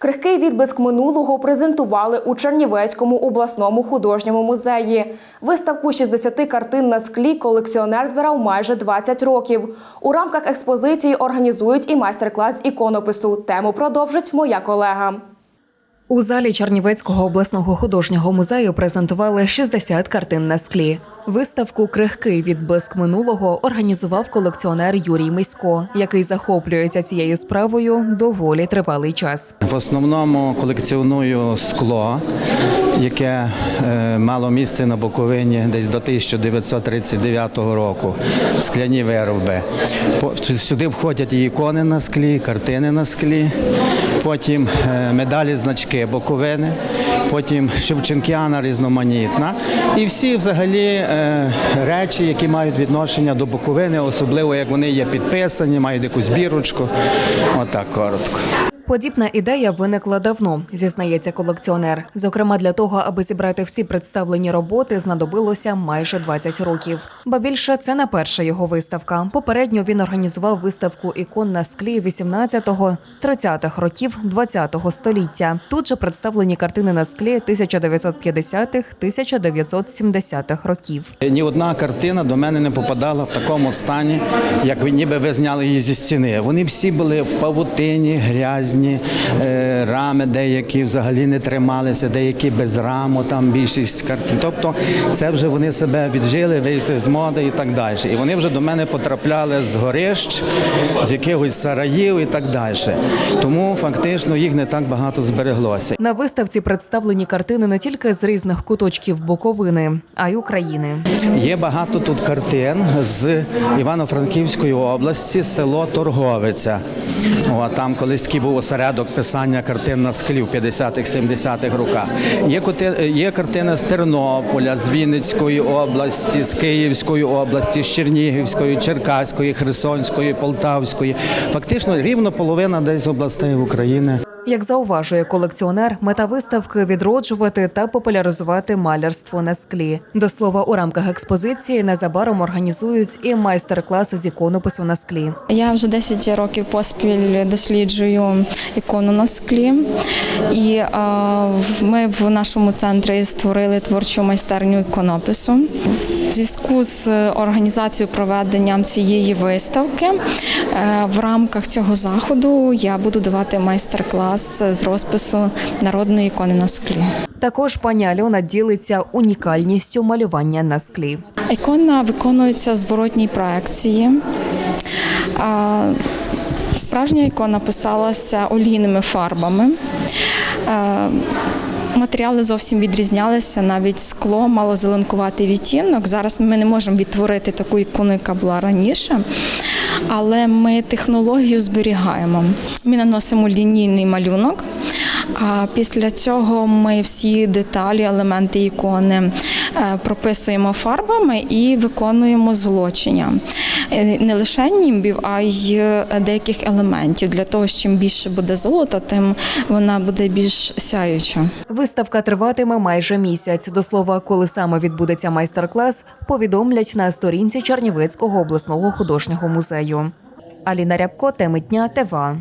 Крихкий відблиск минулого презентували у Чернівецькому обласному художньому музеї. Виставку 60 картин на склі колекціонер збирав майже 20 років. У рамках експозиції організують і майстер-клас іконопису. Тему продовжить моя колега. У залі Чернівецького обласного художнього музею презентували 60 картин на склі. Виставку Крихкий відблиск минулого організував колекціонер Юрій Мисько, який захоплюється цією справою доволі тривалий час. В основному колекціоную скло, яке е, мало місце на Буковині десь до 1939 року. Скляні вироби. Сюди входять і ікони на склі, картини на склі, потім е, медалі, значки боковини, потім Шевченкіана різноманітна. І всі взагалі е, речі, які мають відношення до боковини, особливо як вони є підписані, мають якусь бірочку. Отак коротко. Подібна ідея виникла давно, зізнається колекціонер. Зокрема, для того, аби зібрати всі представлені роботи, знадобилося майже 20 років. Ба більше це не перша його виставка. Попередньо він організував виставку ікон на склі 18-го, 30-х років 20-го століття. Тут же представлені картини на склі 1950-х, 1970-х років. Ні одна картина до мене не попадала в такому стані, як ви ніби ви зняли її зі стіни. Вони всі були в павутині, грязні, е, рами деякі взагалі не трималися, деякі без раму, там більшість картин. Тобто це вже вони себе віджили, вийшли з моди і так далі. І вони вже до мене потрапляли з горищ, з якихось сараїв і так далі. Тому фактично їх не так багато збереглося. На виставці представлені картини не тільки з різних куточків Буковини, а й України. Є багато тут картин з Івано-Франківської області, село Торговиця. О, там колись такий був осередок писання картин на склі в 50-х, 70-х роках. Є, є картини з Тернополя, з Вінницької області, з Київської області, з Чернігівської, Черкаської, Херсонської, Полтавської. Фактично рівно половина десь областей України. Як зауважує колекціонер, мета виставки відроджувати та популяризувати малярство на склі. До слова, у рамках експозиції незабаром організують і майстер-класи з іконопису на склі. Я вже 10 років поспіль досліджую ікону на склі, і ми в нашому центрі створили творчу майстерню іконопису. В зв'язку з організацією проведенням цієї виставки е, в рамках цього заходу я буду давати майстер-клас з розпису народної ікони на склі. Також пані Альона ділиться унікальністю малювання на склі. Ікона виконується в зворотній проекції. Справжня ікона писалася олійними фарбами. Матеріали зовсім відрізнялися, навіть скло мало зеленкуватий відтінок. Зараз ми не можемо відтворити таку ікону, яка була раніше, але ми технологію зберігаємо. Ми наносимо лінійний малюнок, а після цього ми всі деталі, елементи ікони е, прописуємо фарбами і виконуємо злочення. Е, Не лише німбів, а й е, деяких елементів. Для того, чим більше буде золота, тим вона буде більш сяюча. Виставка триватиме майже місяць. До слова, коли саме відбудеться майстер-клас, повідомлять на сторінці Чернівецького обласного художнього музею. Аліна Рябко, теми дня ТВА.